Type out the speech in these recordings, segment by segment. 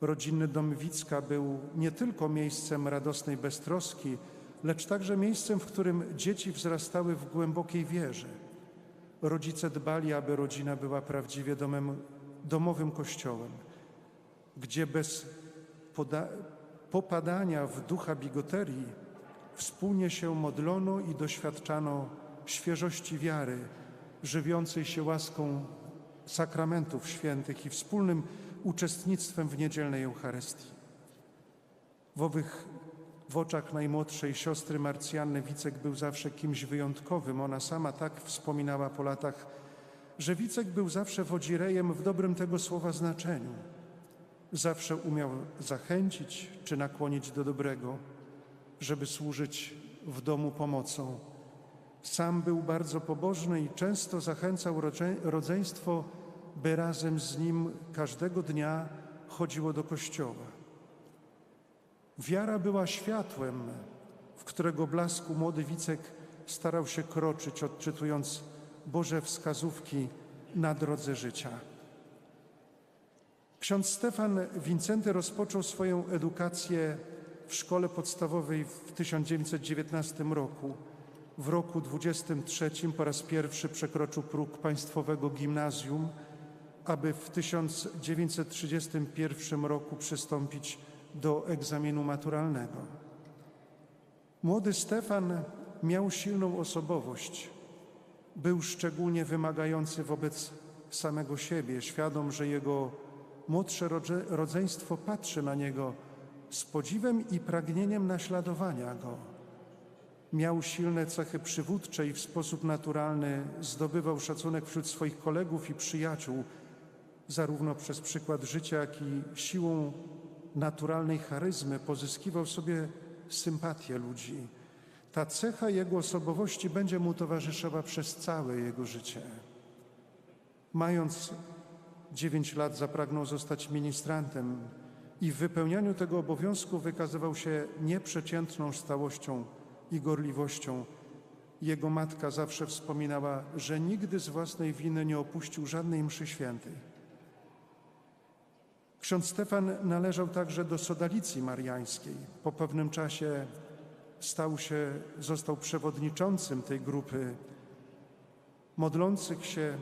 Rodzinny dom Wicka był nie tylko miejscem radosnej beztroski, lecz także miejscem, w którym dzieci wzrastały w głębokiej wierze. Rodzice dbali, aby rodzina była prawdziwie domem, domowym kościołem, gdzie bez popadania w ducha bigoterii wspólnie się modlono i doświadczano świeżości wiary, żywiącej się łaską sakramentów świętych i wspólnym uczestnictwem w niedzielnej Eucharystii. W owych w oczach najmłodszej siostry Marcjanny Wicek był zawsze kimś wyjątkowym. Ona sama tak wspominała po latach, że Wicek był zawsze wodzirejem w dobrym tego słowa znaczeniu. Zawsze umiał zachęcić czy nakłonić do dobrego, żeby służyć w domu pomocą. Sam był bardzo pobożny i często zachęcał rodze- rodzeństwo, by razem z nim każdego dnia chodziło do kościoła. Wiara była światłem, w którego blasku młody Wicek starał się kroczyć, odczytując Boże wskazówki na drodze życia. Ksiądz Stefan Wincenty rozpoczął swoją edukację w szkole podstawowej w 1919 roku. W roku 23 po raz pierwszy przekroczył próg państwowego gimnazjum, aby w 1931 roku przystąpić do egzaminu maturalnego. Młody Stefan miał silną osobowość. Był szczególnie wymagający wobec samego siebie, świadom, że jego młodsze rodze- rodzeństwo patrzy na niego z podziwem i pragnieniem naśladowania go. Miał silne cechy przywódcze i w sposób naturalny zdobywał szacunek wśród swoich kolegów i przyjaciół, zarówno przez przykład życia, jak i siłą naturalnej charyzmy pozyskiwał sobie sympatię ludzi. Ta cecha jego osobowości będzie mu towarzyszyła przez całe jego życie. Mając dziewięć lat zapragnął zostać ministrantem i w wypełnianiu tego obowiązku wykazywał się nieprzeciętną stałością i gorliwością. Jego matka zawsze wspominała, że nigdy z własnej winy nie opuścił żadnej mszy świętej. Ksiądz Stefan należał także do sodalicji mariańskiej. Po pewnym czasie stał się, został przewodniczącym tej grupy modlących się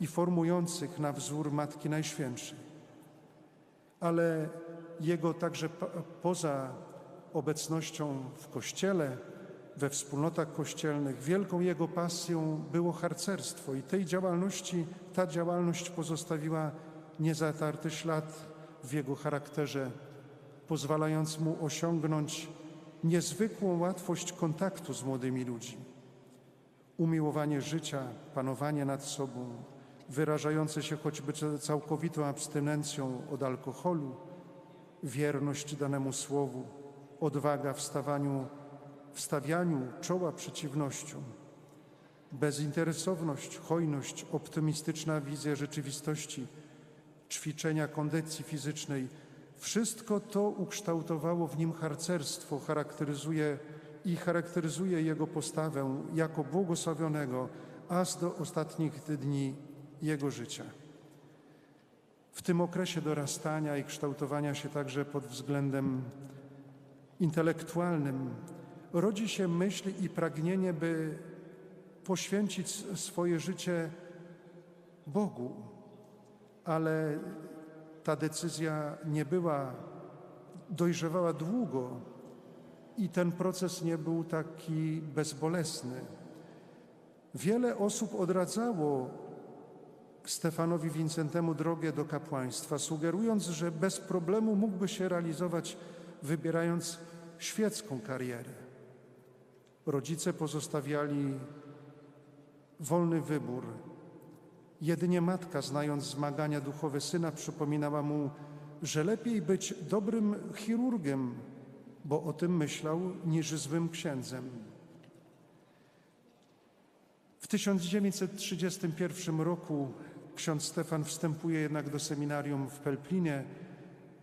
i formujących na wzór Matki Najświętszej. Ale jego także poza obecnością w kościele, we wspólnotach kościelnych, wielką jego pasją było harcerstwo i tej działalności, ta działalność pozostawiła niezatarty ślad w jego charakterze, pozwalając mu osiągnąć niezwykłą łatwość kontaktu z młodymi ludźmi. Umiłowanie życia, panowanie nad sobą, wyrażające się choćby całkowitą abstynencją od alkoholu, wierność danemu słowu, odwaga w stawaniu, w stawianiu czoła przeciwnościom, bezinteresowność, hojność, optymistyczna wizja rzeczywistości, ćwiczenia kondycji fizycznej. Wszystko to ukształtowało w nim harcerstwo, charakteryzuje i charakteryzuje jego postawę jako błogosławionego aż do ostatnich dni jego życia. W tym okresie dorastania i kształtowania się także pod względem intelektualnym rodzi się myśl i pragnienie, by poświęcić swoje życie Bogu, ale ta decyzja nie była, dojrzewała długo i ten proces nie był taki bezbolesny. Wiele osób odradzało Stefanowi Wincentemu drogę do kapłaństwa, sugerując, że bez problemu mógłby się realizować, wybierając świecką karierę. Rodzice pozostawiali wolny wybór. Jedynie matka, znając zmagania duchowe syna, przypominała mu, że lepiej być dobrym chirurgiem, bo o tym myślał, niż złym księdzem. W 1931 roku ksiądz Stefan wstępuje jednak do seminarium w Pelplinie.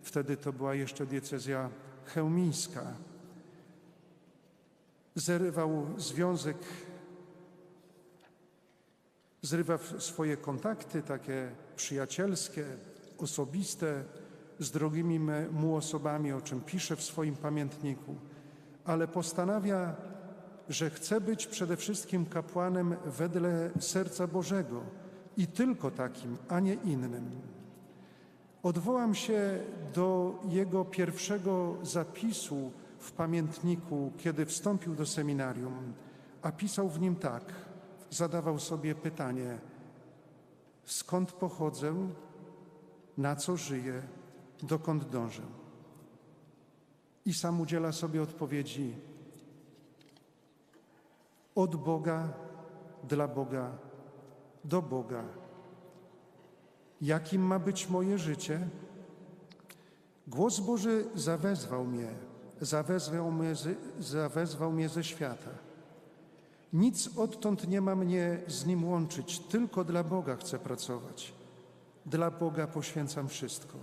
Wtedy to była jeszcze diecezja chełmińska. Zerwał związek, zrywa swoje kontakty takie przyjacielskie, osobiste z drogimi mu osobami, o czym pisze w swoim pamiętniku, ale postanawia, że chce być przede wszystkim kapłanem wedle serca Bożego i tylko takim, a nie innym. Odwołam się do jego pierwszego zapisu w pamiętniku, kiedy wstąpił do seminarium, a pisał w nim tak. Zadawał sobie pytanie: skąd pochodzę, na co żyję, dokąd dążę? I sam udziela sobie odpowiedzi: od Boga, dla Boga, do Boga. Jakim ma być moje życie? Głos Boży zawezwał mnie, zawezwał mnie, zawezwał mnie ze świata. Nic odtąd nie ma mnie z Nim łączyć, tylko dla Boga chcę pracować. Dla Boga poświęcam wszystko.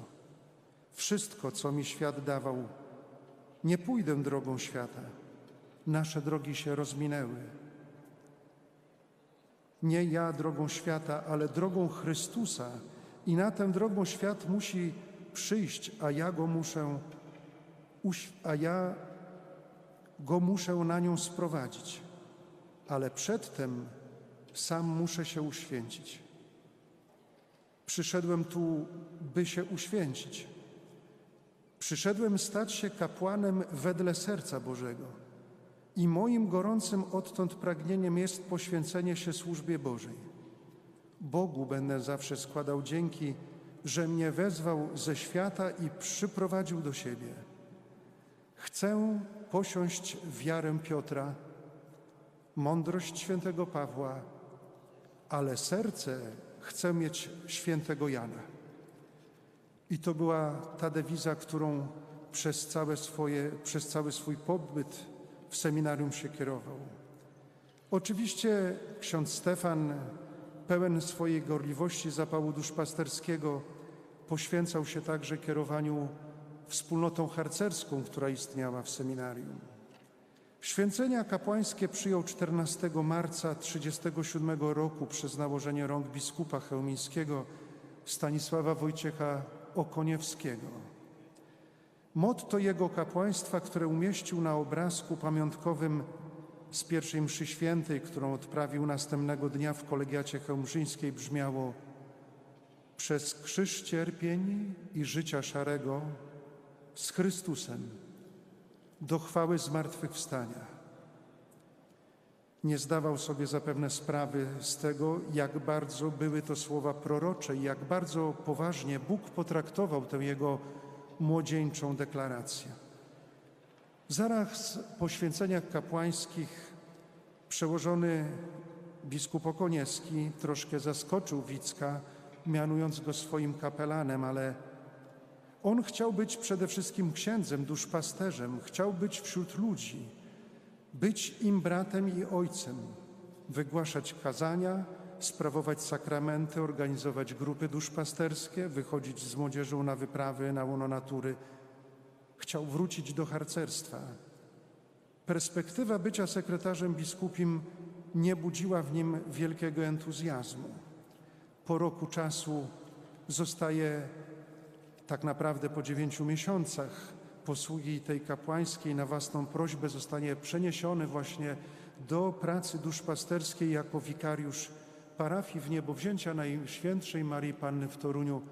Wszystko, co mi świat dawał. Nie pójdę drogą świata. Nasze drogi się rozminęły. Nie ja drogą świata, ale drogą Chrystusa. I na tę drogą świat musi przyjść, a ja go muszę, a ja go muszę na nią sprowadzić. Ale przedtem sam muszę się uświęcić. Przyszedłem tu, by się uświęcić. Przyszedłem stać się kapłanem wedle serca Bożego. I moim gorącym odtąd pragnieniem jest poświęcenie się służbie Bożej. Bogu będę zawsze składał dzięki, że mnie wezwał ze świata i przyprowadził do siebie. Chcę posiąść wiarę Piotra, mądrość świętego Pawła, ale serce chcę mieć świętego Jana. I to była ta dewiza, którą przez, całe swoje, przez cały swój pobyt w seminarium się kierował. Oczywiście ksiądz Stefan, pełen swojej gorliwości zapału duszpasterskiego, poświęcał się także kierowaniu wspólnotą harcerską, która istniała w seminarium. Święcenia kapłańskie przyjął 14 marca 1937 roku przez nałożenie rąk biskupa chełmińskiego Stanisława Wojciecha Okoniewskiego. Motto jego kapłaństwa, które umieścił na obrazku pamiątkowym z pierwszej mszy świętej, którą odprawił następnego dnia w kolegiacie chełmżyńskiej brzmiało Przez krzyż cierpień i życia szarego z Chrystusem do chwały zmartwychwstania. Nie zdawał sobie zapewne sprawy z tego, jak bardzo były to słowa prorocze i jak bardzo poważnie Bóg potraktował tę jego młodzieńczą deklarację. Zaraz po święceniach kapłańskich przełożony biskup Okoniewski troszkę zaskoczył Wicka, mianując go swoim kapelanem, ale on chciał być przede wszystkim księdzem, duszpasterzem, chciał być wśród ludzi, być im bratem i ojcem, wygłaszać kazania, sprawować sakramenty, organizować grupy duszpasterskie, wychodzić z młodzieżą na wyprawy na łono natury. Chciał wrócić do harcerstwa. Perspektywa bycia sekretarzem biskupim nie budziła w nim wielkiego entuzjazmu. Po roku czasu zostaje tak naprawdę po dziewięciu miesiącach posługi tej kapłańskiej na własną prośbę zostanie przeniesiony właśnie do pracy duszpasterskiej jako wikariusz parafii w niebowzięcia Najświętszej Marii Panny w Toruniu,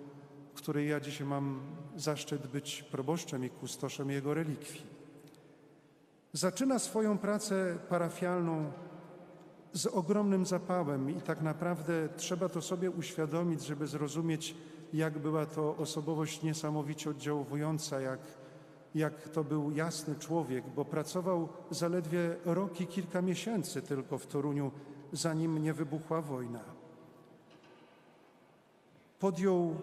w której ja dzisiaj mam zaszczyt być proboszczem i kustoszem jego relikwii. Zaczyna swoją pracę parafialną z ogromnym zapałem i tak naprawdę trzeba to sobie uświadomić, żeby zrozumieć, jak była to osobowość niesamowicie oddziałująca, jak, jak to był jasny człowiek, bo pracował zaledwie rok i kilka miesięcy tylko w Toruniu, zanim nie wybuchła wojna. Podjął,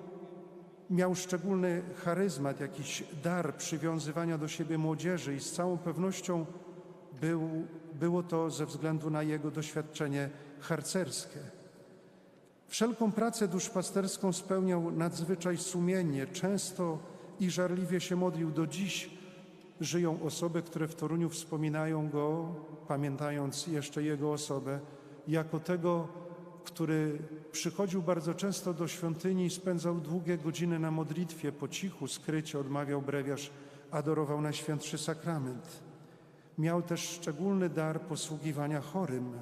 miał szczególny charyzmat, jakiś dar przywiązywania do siebie młodzieży i z całą pewnością był, było to ze względu na jego doświadczenie harcerskie. Wszelką pracę duszpasterską spełniał nadzwyczaj sumiennie, często i żarliwie się modlił. Do dziś żyją osoby, które w Toruniu wspominają go, pamiętając jeszcze jego osobę, jako tego, który przychodził bardzo często do świątyni i spędzał długie godziny na modlitwie, po cichu, skrycie odmawiał brewiarz, adorował Najświętszy Sakrament. Miał też szczególny dar posługiwania chorym.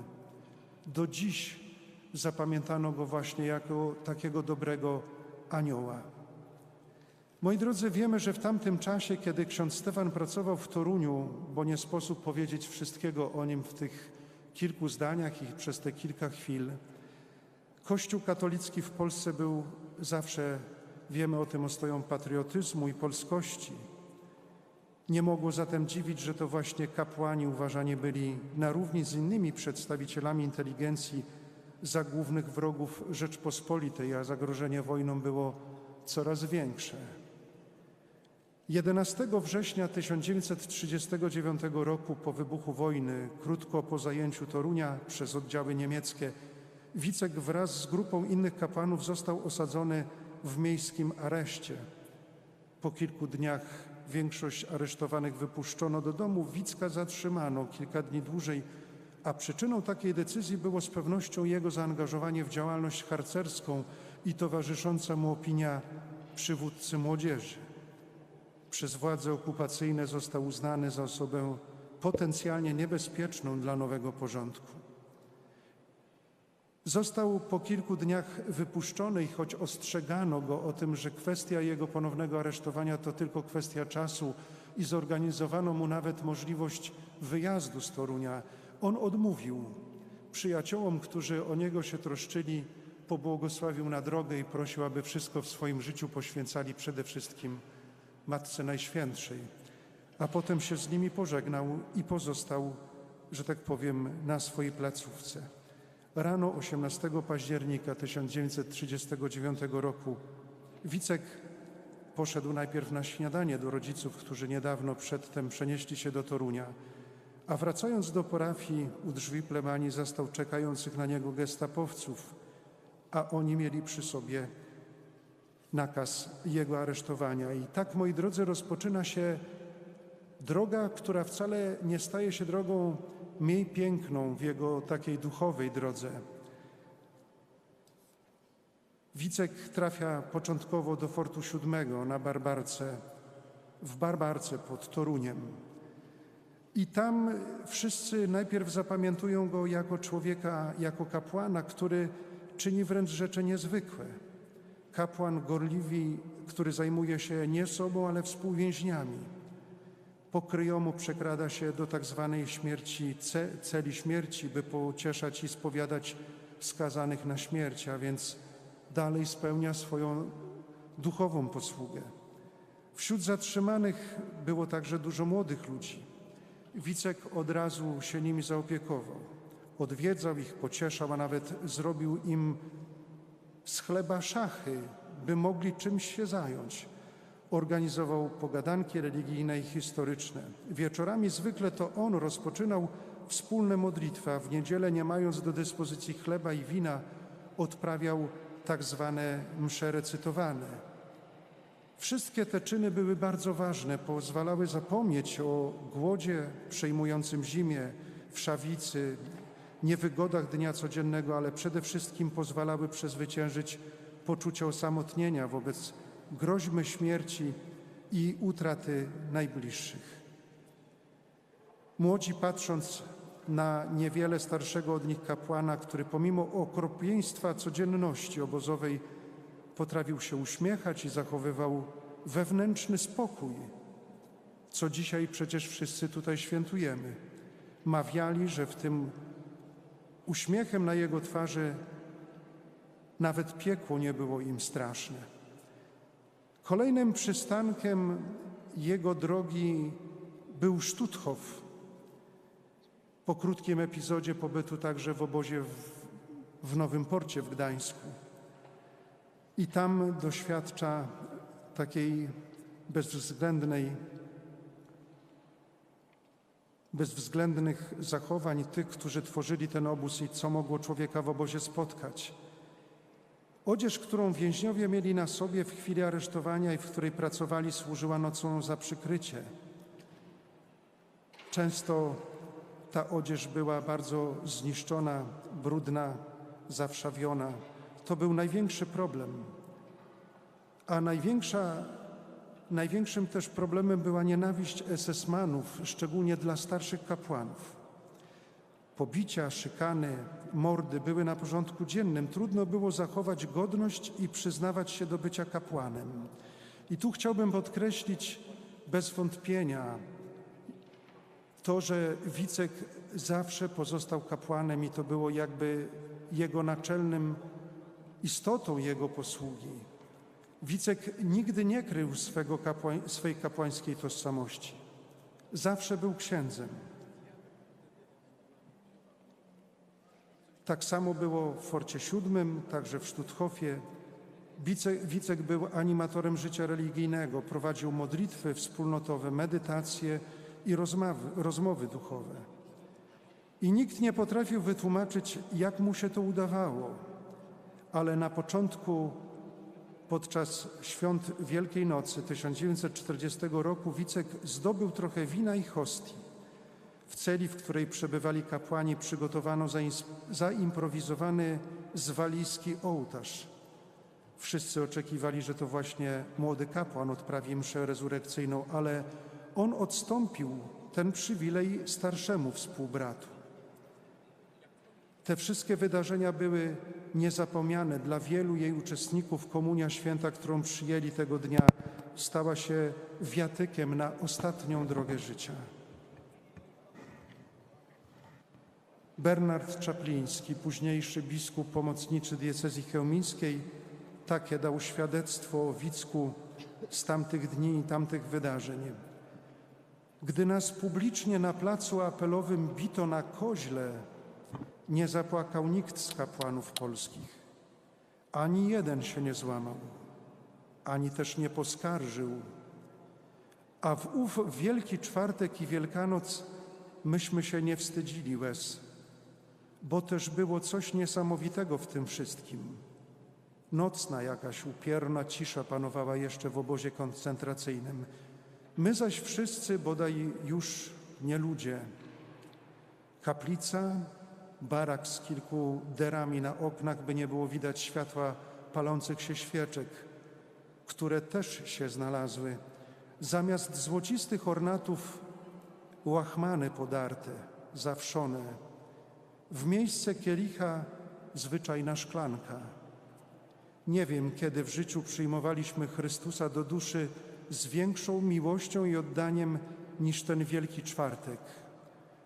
Do dziś zapamiętano go właśnie jako takiego dobrego anioła. Moi drodzy, wiemy, że w tamtym czasie, kiedy ksiądz Stefan pracował w Toruniu, bo nie sposób powiedzieć wszystkiego o nim w tych kilku zdaniach i przez te kilka chwil, Kościół katolicki w Polsce był zawsze, wiemy o tym, ostoją patriotyzmu i polskości. Nie mogło zatem dziwić, że to właśnie kapłani uważani byli na równi z innymi przedstawicielami inteligencji za głównych wrogów Rzeczpospolitej, a zagrożenie wojną było coraz większe. 11 września 1939 roku po wybuchu wojny, krótko po zajęciu Torunia przez oddziały niemieckie, Wicek wraz z grupą innych kapłanów został osadzony w miejskim areszcie. Po kilku dniach większość aresztowanych wypuszczono do domu, Wicka zatrzymano kilka dni dłużej, a przyczyną takiej decyzji było z pewnością jego zaangażowanie w działalność harcerską i towarzysząca mu opinia przywódcy młodzieży. Przez władze okupacyjne został uznany za osobę potencjalnie niebezpieczną dla nowego porządku. Został po kilku dniach wypuszczony i choć ostrzegano go o tym, że kwestia jego ponownego aresztowania to tylko kwestia czasu i zorganizowano mu nawet możliwość wyjazdu z Torunia, on odmówił. Przyjaciołom, którzy o niego się troszczyli, pobłogosławił na drogę i prosił, aby wszystko w swoim życiu poświęcali przede wszystkim Matce Najświętszej. A potem się z nimi pożegnał i pozostał, że tak powiem, na swojej placówce. Rano 18 października 1939 roku Wicek poszedł najpierw na śniadanie do rodziców, którzy niedawno przedtem przenieśli się do Torunia, a wracając do parafii u drzwi plebanii zastał czekających na niego gestapowców, a oni mieli przy sobie nakaz jego aresztowania. I tak, moi drodzy, rozpoczyna się droga, która wcale nie staje się drogą mniej piękną w jego takiej duchowej drodze. Wicek trafia początkowo do Fortu Siódmego na Barbarce, w Barbarce pod Toruniem. I tam wszyscy najpierw zapamiętują go jako człowieka, jako kapłana, który czyni wręcz rzeczy niezwykłe. Kapłan gorliwi, który zajmuje się nie sobą, ale współwięźniami po kryjomu przekrada się do tak zwanej śmierci, ce, celi śmierci, by pocieszać i spowiadać skazanych na śmierć, a więc dalej spełnia swoją duchową posługę. Wśród zatrzymanych było także dużo młodych ludzi. Wicek od razu się nimi zaopiekował. Odwiedzał ich, pocieszał, a nawet zrobił im z chleba szachy, by mogli czymś się zająć organizował pogadanki religijne i historyczne. Wieczorami zwykle to on rozpoczynał wspólne modlitwy, a w niedzielę, nie mając do dyspozycji chleba i wina, odprawiał tak zwane msze recytowane. Wszystkie te czyny były bardzo ważne, pozwalały zapomnieć o głodzie przejmującym zimie, wszawicy, niewygodach dnia codziennego, ale przede wszystkim pozwalały przezwyciężyć poczucie osamotnienia wobec groźby śmierci i utraty najbliższych. Młodzi patrząc na niewiele starszego od nich kapłana, który pomimo okropieństwa codzienności obozowej potrafił się uśmiechać i zachowywał wewnętrzny spokój, co dzisiaj przecież wszyscy tutaj świętujemy. Mawiali, że w tym uśmiechem na jego twarzy nawet piekło nie było im straszne. Kolejnym przystankiem jego drogi był Stutthof. Po krótkim epizodzie pobytu także w obozie w, w Nowym Porcie w Gdańsku. I tam doświadcza takiej bezwzględnej, bezwzględnych zachowań tych, którzy tworzyli ten obóz i co mogło człowieka w obozie spotkać. Odzież, którą więźniowie mieli na sobie w chwili aresztowania i w której pracowali, służyła nocą za przykrycie. Często ta odzież była bardzo zniszczona, brudna, zawszawiona. To był największy problem. A największa, największym też problemem była nienawiść SS-manów, szczególnie dla starszych kapłanów. Pobicia, szykany, mordy były na porządku dziennym. Trudno było zachować godność i przyznawać się do bycia kapłanem. I tu chciałbym podkreślić bez wątpienia to, że Wicek zawsze pozostał kapłanem i to było jakby jego naczelnym istotą jego posługi. Wicek nigdy nie krył swego swej kapłańskiej tożsamości. Zawsze był księdzem. Tak samo było w Forcie Siódmym, także w Sztuthofie. Wicek, Wicek był animatorem życia religijnego, prowadził modlitwy wspólnotowe, medytacje i rozmowy duchowe. I nikt nie potrafił wytłumaczyć, jak mu się to udawało, ale na początku, podczas świąt Wielkiej Nocy 1940 roku, Wicek zdobył trochę wina i hostii. W celi, w której przebywali kapłani, przygotowano zaimprowizowany zwalijski ołtarz. Wszyscy oczekiwali, że to właśnie młody kapłan odprawi mszę rezurekcyjną, ale on odstąpił ten przywilej starszemu współbratu. Te wszystkie wydarzenia były niezapomniane dla wielu jej uczestników. Komunia święta, którą przyjęli tego dnia, stała się wiatykiem na ostatnią drogę życia. Bernard Czapliński, późniejszy biskup pomocniczy diecezji chełmińskiej, takie dał świadectwo o Wicku z tamtych dni i tamtych wydarzeń. Gdy nas publicznie na placu apelowym bito na koźle, nie zapłakał nikt z kapłanów polskich. Ani jeden się nie złamał, ani też nie poskarżył. A w ów Wielki Czwartek i Wielkanoc myśmy się nie wstydzili łez, bo też było coś niesamowitego w tym wszystkim. Nocna jakaś upierna cisza panowała jeszcze w obozie koncentracyjnym. My zaś wszyscy, bodaj już nie ludzie. Kaplica, barak z kilku derami na oknach, by nie było widać światła palących się świeczek, które też się znalazły. Zamiast złocistych ornatów łachmany podarte, zawszone. W miejsce kielicha zwyczajna szklanka. Nie wiem, kiedy w życiu przyjmowaliśmy Chrystusa do duszy z większą miłością i oddaniem niż ten Wielki Czwartek.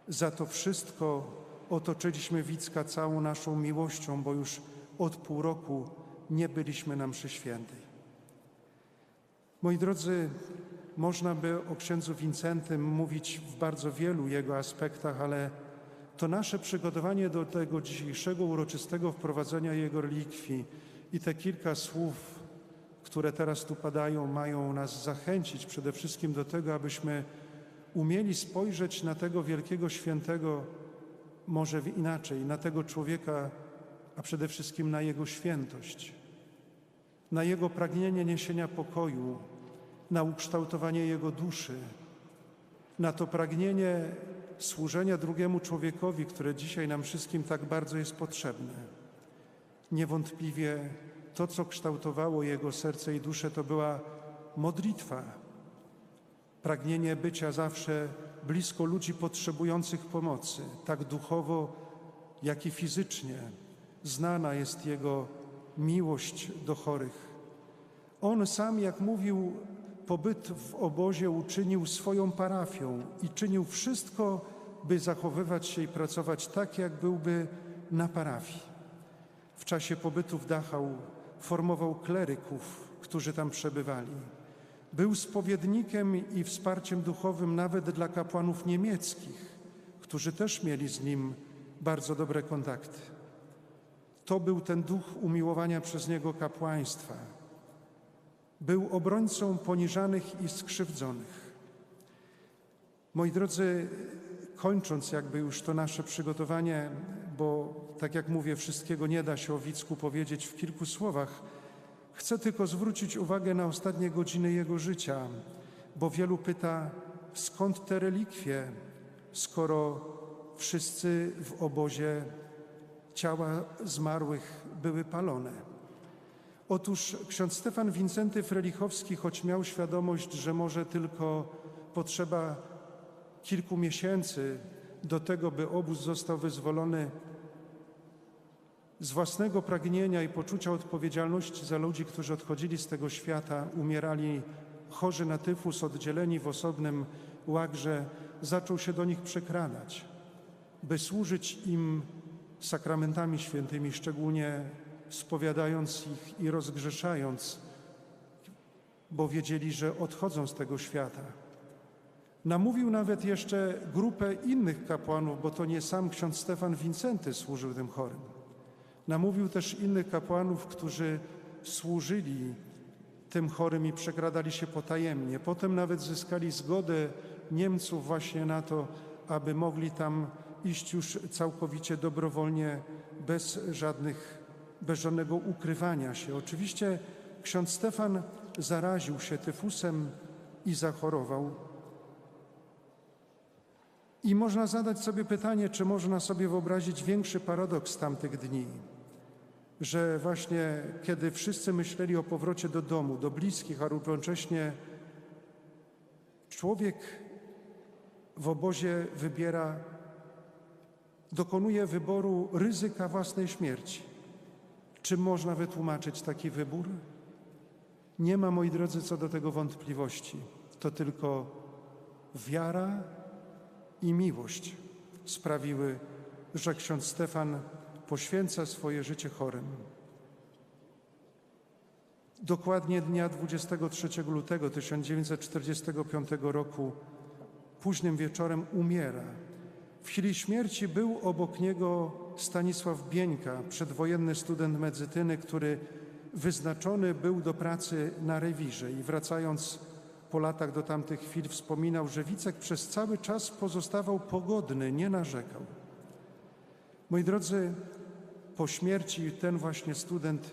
Za to wszystko otoczyliśmy Wicka całą naszą miłością, bo już od pół roku nie byliśmy na mszy świętej. Moi drodzy, można by o księdzu Wincentym mówić w bardzo wielu jego aspektach, ale to nasze przygotowanie do tego dzisiejszego uroczystego wprowadzenia jego relikwii i te kilka słów, które teraz tu padają, mają nas zachęcić przede wszystkim do tego, abyśmy umieli spojrzeć na tego wielkiego świętego może inaczej, na tego człowieka, a przede wszystkim na jego świętość, na jego pragnienie niesienia pokoju, na ukształtowanie jego duszy, na to pragnienie służenia drugiemu człowiekowi, które dzisiaj nam wszystkim tak bardzo jest potrzebne. Niewątpliwie to, co kształtowało jego serce i duszę, to była modlitwa, pragnienie bycia zawsze blisko ludzi potrzebujących pomocy, tak duchowo, jak i fizycznie. Znana jest jego miłość do chorych. On sam, jak mówił, pobyt w obozie uczynił swoją parafią i czynił wszystko, by zachowywać się i pracować tak, jak byłby na parafii. W czasie pobytu w Dachau formował kleryków, którzy tam przebywali. Był spowiednikiem i wsparciem duchowym nawet dla kapłanów niemieckich, którzy też mieli z nim bardzo dobre kontakty. To był ten duch umiłowania przez niego kapłaństwa. Był obrońcą poniżanych i skrzywdzonych. Moi drodzy, kończąc jakby już to nasze przygotowanie, bo tak jak mówię, wszystkiego nie da się o Wicku powiedzieć w kilku słowach, chcę tylko zwrócić uwagę na ostatnie godziny jego życia, bo wielu pyta, skąd te relikwie, skoro wszyscy w obozie ciała zmarłych były palone. Otóż ksiądz Stefan Wincenty Frelichowski, choć miał świadomość, że może tylko potrzeba kilku miesięcy do tego, by obóz został wyzwolony, z własnego pragnienia i poczucia odpowiedzialności za ludzi, którzy odchodzili z tego świata, umierali chorzy na tyfus, oddzieleni w osobnym łagrze, zaczął się do nich przekradać, by służyć im sakramentami świętymi, szczególnie spowiadając ich i rozgrzeszając, bo wiedzieli, że odchodzą z tego świata. Namówił nawet jeszcze grupę innych kapłanów, bo to nie sam ksiądz Stefan Wincenty służył tym chorym. Namówił też innych kapłanów, którzy służyli tym chorym i przekradali się potajemnie. Potem nawet zyskali zgodę Niemców właśnie na to, aby mogli tam iść już całkowicie dobrowolnie, bez, żadnych, bez żadnego ukrywania się. Oczywiście ksiądz Stefan zaraził się tyfusem i zachorował. I można zadać sobie pytanie, czy można sobie wyobrazić większy paradoks tamtych dni, że właśnie kiedy wszyscy myśleli o powrocie do domu, do bliskich, a równocześnie człowiek w obozie wybiera, dokonuje wyboru ryzyka własnej śmierci. Czym można wytłumaczyć taki wybór? Nie ma, moi drodzy, co do tego wątpliwości. To tylko wiara i miłość sprawiły, że ksiądz Stefan poświęca swoje życie chorym. Dokładnie dnia 23 lutego 1945 roku, późnym wieczorem, umiera. W chwili śmierci był obok niego Stanisław Bieńka, przedwojenny student medycyny, który wyznaczony był do pracy na rewirze i wracając po latach do tamtych chwil wspominał, że Wicek przez cały czas pozostawał pogodny, nie narzekał. Moi drodzy, po śmierci ten właśnie student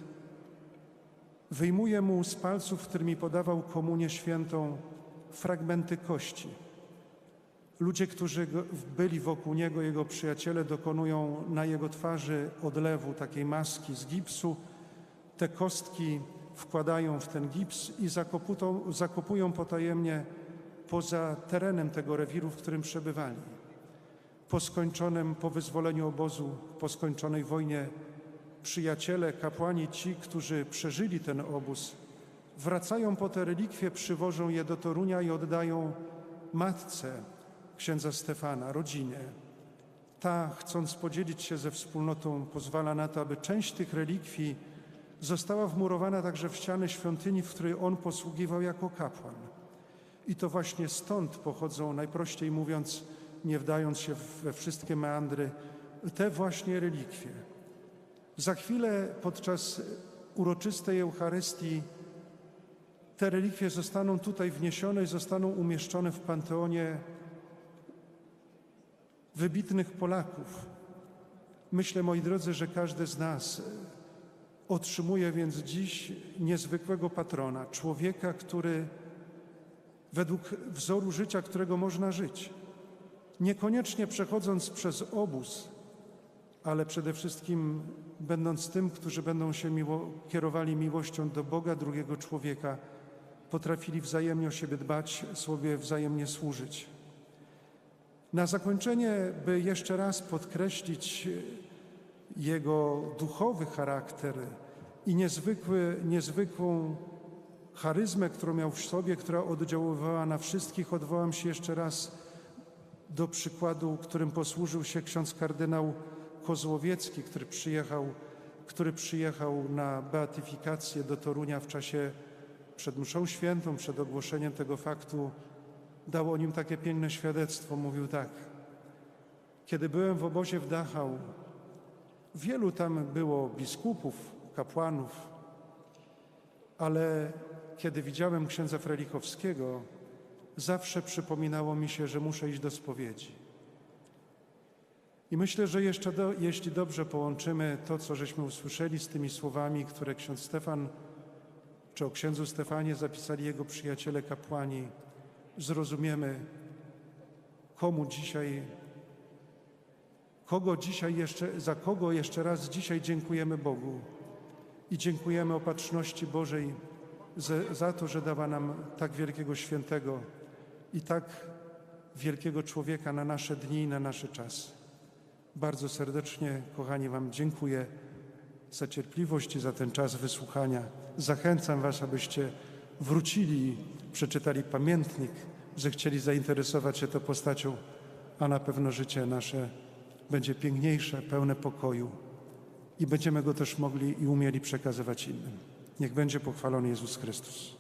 wyjmuje mu z palców, którymi podawał komunię świętą, fragmenty kości. Ludzie, którzy byli wokół niego, jego przyjaciele, dokonują na jego twarzy odlewu takiej maski z gipsu. Te kostki wkładają w ten gips i zakopują potajemnie poza terenem tego rewiru, w którym przebywali. Po skończonym, po wyzwoleniu obozu, po skończonej wojnie, przyjaciele, kapłani, ci, którzy przeżyli ten obóz, wracają po te relikwie, przywożą je do Torunia i oddają matce księdza Stefana, rodzinie. Ta, chcąc podzielić się ze wspólnotą, pozwala na to, aby część tych relikwii została wmurowana także w ściany świątyni, w której on posługiwał jako kapłan. I to właśnie stąd pochodzą, najprościej mówiąc, nie wdając się we wszystkie meandry, te właśnie relikwie. Za chwilę podczas uroczystej Eucharystii te relikwie zostaną tutaj wniesione i zostaną umieszczone w panteonie wybitnych Polaków. Myślę, moi drodzy, że każdy z nas otrzymuje więc dziś niezwykłego patrona, człowieka, który według wzoru życia, którego można żyć, niekoniecznie przechodząc przez obóz, ale przede wszystkim będąc tym, którzy będą się miło, kierowali miłością do Boga, drugiego człowieka, potrafili wzajemnie o siebie dbać, sobie wzajemnie służyć. Na zakończenie, by jeszcze raz podkreślić jego duchowy charakter i niezwykły, niezwykłą charyzmę, którą miał w sobie, która oddziaływała na wszystkich, odwołam się jeszcze raz do przykładu, którym posłużył się ksiądz kardynał Kozłowiecki, który przyjechał, który przyjechał na beatyfikację do Torunia w czasie przed mszą świętą, przed ogłoszeniem tego faktu, dał o nim takie piękne świadectwo. Mówił tak. Kiedy byłem w obozie w Dachau, wielu tam było biskupów, kapłanów, ale kiedy widziałem księdza Frelichowskiego, zawsze przypominało mi się, że muszę iść do spowiedzi. I myślę, że jeszcze do, jeśli dobrze połączymy to, co żeśmy usłyszeli z tymi słowami, które ksiądz Stefan, czy o księdzu Stefanie zapisali jego przyjaciele kapłani, zrozumiemy, komu dzisiaj, kogo dzisiaj jeszcze, za kogo jeszcze raz dzisiaj dziękujemy Bogu i dziękujemy opatrzności Bożej za, za to, że dała nam tak wielkiego świętego i tak wielkiego człowieka na nasze dni i na nasze czasy. Bardzo serdecznie, kochani, Wam dziękuję za cierpliwość i za ten czas wysłuchania. Zachęcam Was, abyście wrócili, przeczytali pamiętnik, zechcieli zainteresować się tą postacią, a na pewno życie nasze będzie piękniejsze, pełne pokoju i będziemy go też mogli i umieli przekazywać innym. Niech będzie pochwalony Jezus Chrystus.